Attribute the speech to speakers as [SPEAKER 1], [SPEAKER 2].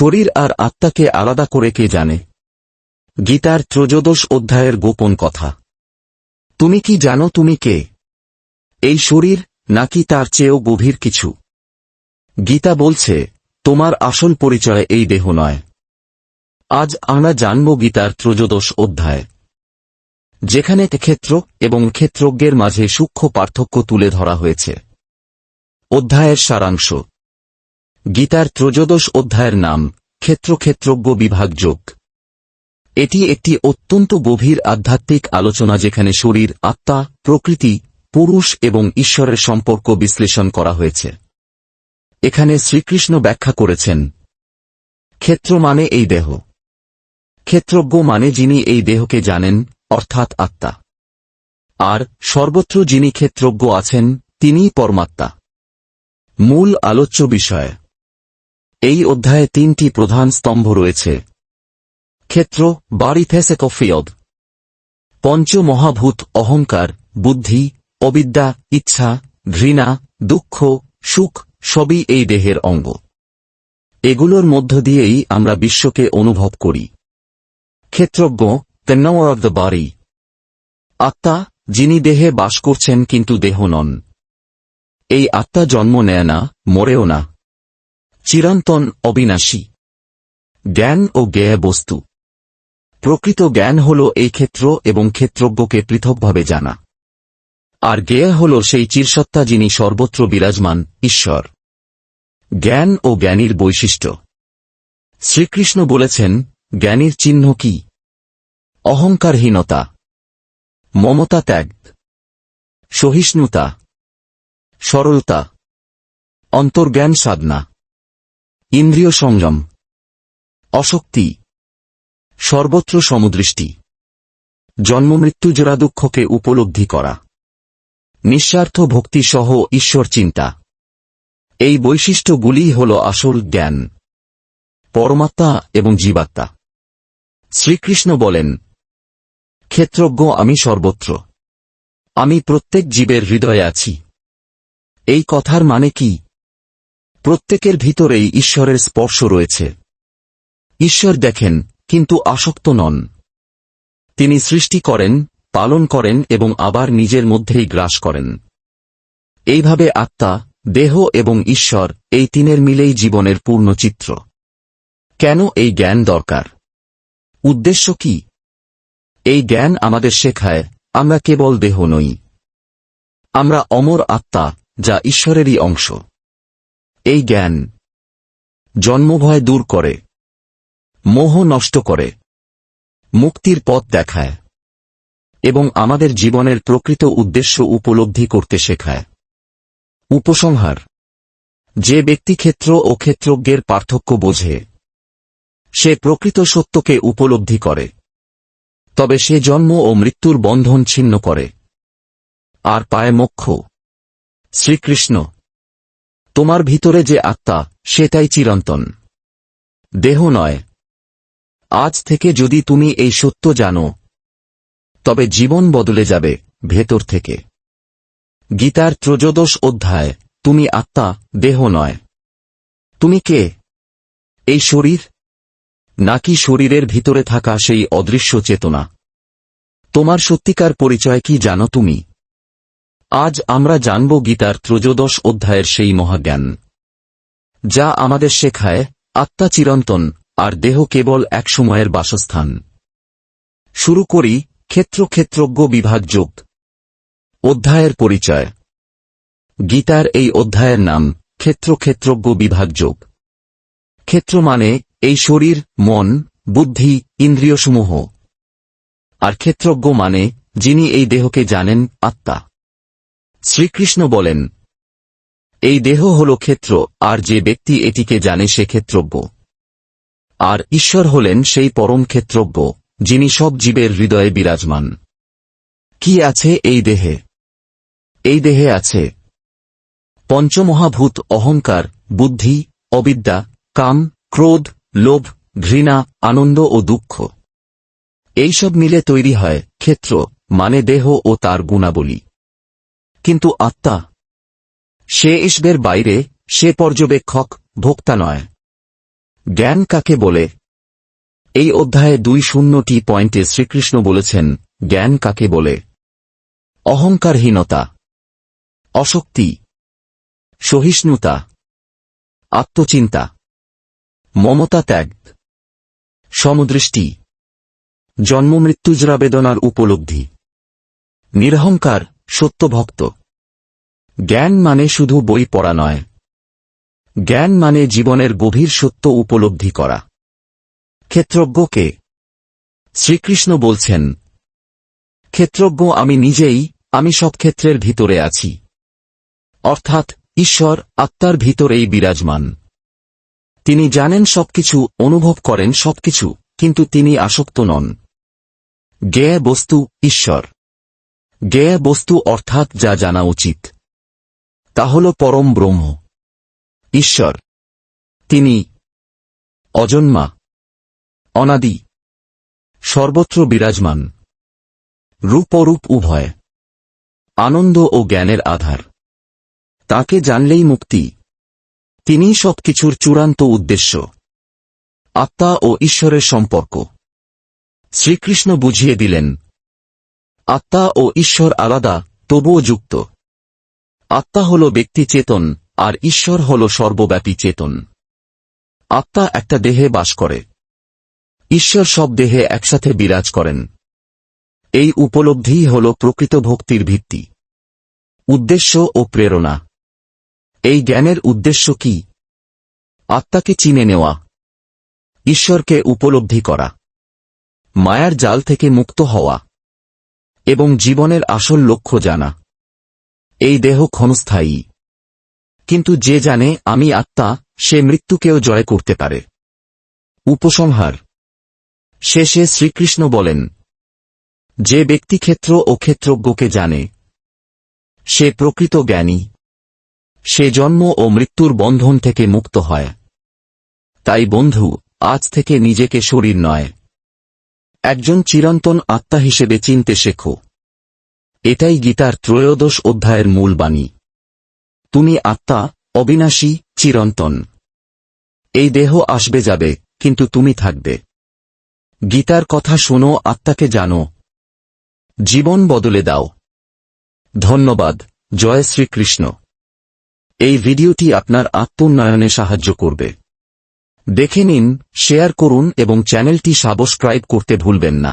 [SPEAKER 1] শরীর আর আত্মাকে আলাদা করে কে জানে? গীতার ত্রয়োদশ অধ্যায়ের গোপন কথা। তুমি কি জানো তুমি কে? এই শরীর নাকি তার চেয়েও গভীর কিছু? গীতা বলছে, তোমার আসল পরিচয় এই দেহ নয়। আজ আমরা জানব গীতার ত্রয়োদশ অধ্যায়। যেখানে ক্ষেত্র এবং ক্ষেত্রজ্ঞের মাঝে সূক্ষ্ম পার্থক্য তুলে ধরা হয়েছে। অধ্যায়ের সারাংশ। গীতার ত্রয়োদশ অধ্যায়ের নাম, ক্ষেত্রক্ষেত্রজ্ঞ বিভাগ যোগ। এটি একটি অত্যন্ত গভীর আধ্যাত্মিক আলোচনা যেখানে শরীর, আত্মা, প্রকৃতি, পুরুষ এবং ঈশ্বরের সম্পর্ক বিশ্লেষণ করা হয়েছে। এখানে শ্রীকৃষ্ণ ব্যাখ্যা করেছেন, ক্ষেত্র মানে এই দেহ। ক্ষেত্রজ্ঞ মানে যিনি এই দেহকে জানেন, অর্থাৎ আত্মা। আর সর্বত্র যিনি ক্ষেত্রজ্ঞ আছেন, তিনিই পরমাত্মা। মূল আলোচ্য বিষয়। এই অধ্যায়ে তিনটি প্রধান স্তম্ভ রয়েছে। ক্ষেত্র বাড়িথেসেকফিয়দ পঞ্চ মহাভূত অহংকার, বুদ্ধি, অবিদ্যা, ইচ্ছা, ঘৃণা, দুঃখ, সুখ, সবই এই দেহের অঙ্গ। এগুলোর মধ্য দিয়েই আমরা বিশ্বকে অনুভব করি। ক্ষেত্রজ্ঞ তেন্নাওয়ার অব দ্য বাড়ি। আত্মা, যিনি দেহে বাস করছেন কিন্তু দেহ নন। এই আত্মা জন্ম নেয় না, মরেও না। চিরন্তন অবিনাশী। জ্ঞান ও জ্ঞেয় বস্তু। প্রকৃত জ্ঞান হল এই ক্ষেত্র এবং ক্ষেত্রজ্ঞকে পৃথকভাবে জানা। আর জ্ঞেয় হল সেই চিরসত্তা যিনি সর্বত্র বিরাজমান, ঈশ্বর। জ্ঞান ও জ্ঞানীর বৈশিষ্ট্য। শ্রীকৃষ্ণ বলেছেন, জ্ঞানীর চিহ্ন কি? অহংকারহীনতা। মমতা ত্যাগ। সহিষ্ণুতা। সরলতা। অন্তর্জ্ঞান সাধনা। ইন্দ্রিয় সংযম, অশক্তি, সর্বত্র সমদৃষ্টি জন্মমৃত্যু জোড়া দুঃখকে উপলব্ধি করা, নিঃস্বার্থ ভক্তি সহ ঈশ্বর চিন্তা। এই বৈশিষ্ট্যগুলি হল আসল জ্ঞান, পরমাত্মা এবং জীবাত্মা। শ্রীকৃষ্ণ বলেন, ক্ষেত্রজ্ঞ আমি সর্বত্র। আমি প্রত্যেক জীবের হৃদয়ে আছি। এই কথার মানে কি? প্রত্যেকের ভিতরেই ঈশ্বরের স্পর্শ রয়েছে। ঈশ্বর দেখেন, কিন্তু আসক্ত নন। তিনি সৃষ্টি করেন, পালন করেন এবং আবার নিজের মধ্যেই গ্রাস করেন। এইভাবে আত্মা, দেহ এবং ঈশ্বর এই তিনের মিলেই জীবনের পূর্ণ চিত্র। কেন এই জ্ঞান দরকার? উদ্দেশ্য কি? এই জ্ঞান আমাদের শেখায়, আমরা কেবল দেহ নই। আমরা অমর আত্মা, যা ঈশ্বরেরই অংশ। এই জ্ঞান জন্মভয় দূর করে, মোহ নষ্ট করে, মুক্তির পথ দেখায়, এবং আমাদের জীবনের প্রকৃত উদ্দেশ্য উপলব্ধি করতে শেখায়। উপসংহার, যে ব্যক্তি ক্ষেত্র ও ক্ষেত্রজ্ঞের পার্থক্য বোঝে, সে প্রকৃত সত্যকে উপলব্ধি করে, তবে সে জন্ম ও মৃত্যুর বন্ধন ছিন্ন করে। আর পায় মোক্ষ, শ্রীকৃষ্ণ তোমার ভিতরে যে আত্মা, সেটাই চিরন্তন। দেহ নয়। আজ থেকে যদি তুমি এই সত্য জানো, তবে জীবন বদলে যাবে ভেতর থেকে। গীতার ত্রয়োদশ অধ্যায়, তুমি আত্মা, দেহ নয়। তুমি কে? এই শরীর? নাকি শরীরের ভিতরে থাকা সেই অদৃশ্য চেতনা? তোমার সত্যিকার পরিচয় কি জানো তুমি? আজ আমরা জানব গীতার ত্রয়োদশ অধ্যায়ের সেই মহাজ্ঞান। যা আমাদের শেখায়, আত্মা চিরন্তন, আর দেহ কেবল এক সময়ের বাসস্থান। শুরু করি ক্ষেত্র ক্ষেত্রজ্ঞ বিভাগ যোগ। অধ্যায়ের পরিচয়। গীতার এই অধ্যায়ের নাম ক্ষেত্র ক্ষেত্রজ্ঞ বিভাগ যোগ। ক্ষেত্র মানে এই শরীর, মন, বুদ্ধি, ইন্দ্রিয়সমূহ। আর ক্ষেত্রজ্ঞ মানে যিনি এই দেহকে জানেন, আত্মা। শ্রীকৃষ্ণ বলেন, এই দেহ হল ক্ষেত্র, আর যে ব্যক্তি এটিকে জানে সে ক্ষেত্রজ্ঞ আর ঈশ্বর হলেন সেই পরম ক্ষেত্রজ্ঞ যিনি সব জীবের হৃদয়ে বিরাজমান। কি আছে এই দেহে? এই দেহে আছে পঞ্চমহাভূত অহংকার, বুদ্ধি, অবিদ্যা, কাম, ক্রোধ, লোভ, ঘৃণা, আনন্দ ও দুঃখ। এইসব মিলে তৈরি হয় ক্ষেত্র মানে দেহ ও তার গুণাবলী। কিন্তু আত্মা, সে ঈশ্বরের বাইরে, সে পর্যবেক্ষক, ভোক্তা নয়। জ্ঞান কাকে বলে? এই অধ্যায়ে দুই শূন্যটি পয়েন্টে শ্রীকৃষ্ণ বলেছেন, জ্ঞান কাকে বলে? অহংকারহীনতা, অশক্তি, সহিষ্ণুতা, আত্মচিন্তা, মমতা ত্যাগ, সমদৃষ্টি, জন্মমৃত্যুজরা বেদনার উপলব্ধি, নিরহংকার সত্যভক্ত। জ্ঞান মানে শুধু বই পড়া নয়। জ্ঞান মানে জীবনের গভীর সত্য উপলব্ধি করা। ক্ষেত্রজ্ঞকে শ্রীকৃষ্ণ বলছেন, ক্ষেত্রজ্ঞ আমি নিজেই, আমি সব ক্ষেত্রের ভিতরে আছি। অর্থাৎ ঈশ্বর আত্মার ভিতরেই বিরাজমান। তিনি জানেন সবকিছু, অনুভব করেন সবকিছু, কিন্তু তিনি আসক্ত নন। জ্ঞেয় বস্তু ঈশ্বর। জ্ঞেয় বস্তু অর্থাৎ যা জানা উচিত। তা হল পরম ব্রহ্ম। ঈশ্বর। তিনি অজন্মা। অনাদি। সর্বত্র বিরাজমান। রূপরূপ উভয়। আনন্দ ও জ্ঞানের আধার। তাকে জানলেই মুক্তি। তিনি সবকিছুর চূড়ান্ত উদ্দেশ্য। আত্মা ও ঈশ্বরের সম্পর্ক। শ্রীকৃষ্ণ বুঝিয়ে দিলেন আত্মা ও ঈশ্বর আলাদা, তবুও যুক্ত। আত্মা হল ব্যক্তি চেতন, আর ঈশ্বর হল সর্বব্যাপী চেতন। আত্মা একটা দেহে বাস করে। ঈশ্বর সব দেহে একসাথে বিরাজ করেন। এই উপলব্ধিই হল প্রকৃত ভক্তির ভিত্তি। উদ্দেশ্য ও প্রেরণা। এই জ্ঞানের উদ্দেশ্য কি? আত্মাকে চিনে নেওয়া। ঈশ্বরকে উপলব্ধি করা। মায়ার জাল থেকে মুক্ত হওয়া। এবং জীবনের আসল লক্ষ্য জানা। এই দেহ ক্ষণস্থায়ী। কিন্তু যে জানে, আমি আত্মা, সে মৃত্যুকেও জয় করতে পারে। উপসংহার। শেষে শ্রীকৃষ্ণ বলেন, যে ব্যক্তি ক্ষেত্র ও ক্ষেত্রজ্ঞকে জানে, সে প্রকৃত জ্ঞানী। সে জন্ম ও মৃত্যুর বন্ধন থেকে মুক্ত হয়। তাই বন্ধু, আজ থেকে নিজেকে শরীর নয়। একজন চিরন্তন আত্মা হিসেবে চিনতে শেখো। এটাই গীতার ত্রয়োদশ অধ্যায়ের মূল বাণী। তুমি আত্মা, অবিনাশী, চিরন্তন। এই দেহ আসবে যাবে, কিন্তু তুমি থাকবে। গীতার কথা শোনো, আত্মাকে জানো। জীবন বদলে দাও। ধন্যবাদ, জয় শ্রীকৃষ্ণ। এই ভিডিওটি আপনার আত্মোন্নয়নে সাহায্য করবে। দেখে নিন শেয়ার করুন এবং চ্যানেলটি সাবস্ক্রাইব করতে ভুলবেন না।